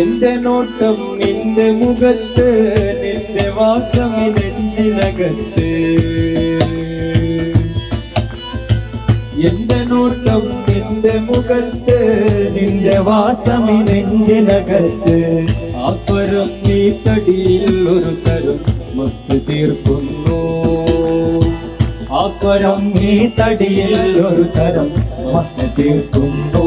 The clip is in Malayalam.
എന്റെ നോട്ടം നിന്റെ മുഖത്ത് നിന്റെ വാസം നെഞ്ചിനകത്ത് എന്റെ നോട്ടം നിന്റെ മുഖത്ത് നിന്റെ വാസം നെഞ്ചിനകത്ത് ആ സ്വരം നീ തടിയിൽ ഒരു തരം മസ്ത് തീർക്കുന്നു. ആ സ്വരം നീ തടിയിൽ ഒരു തരം മസ്ത് തീർക്കുന്നു.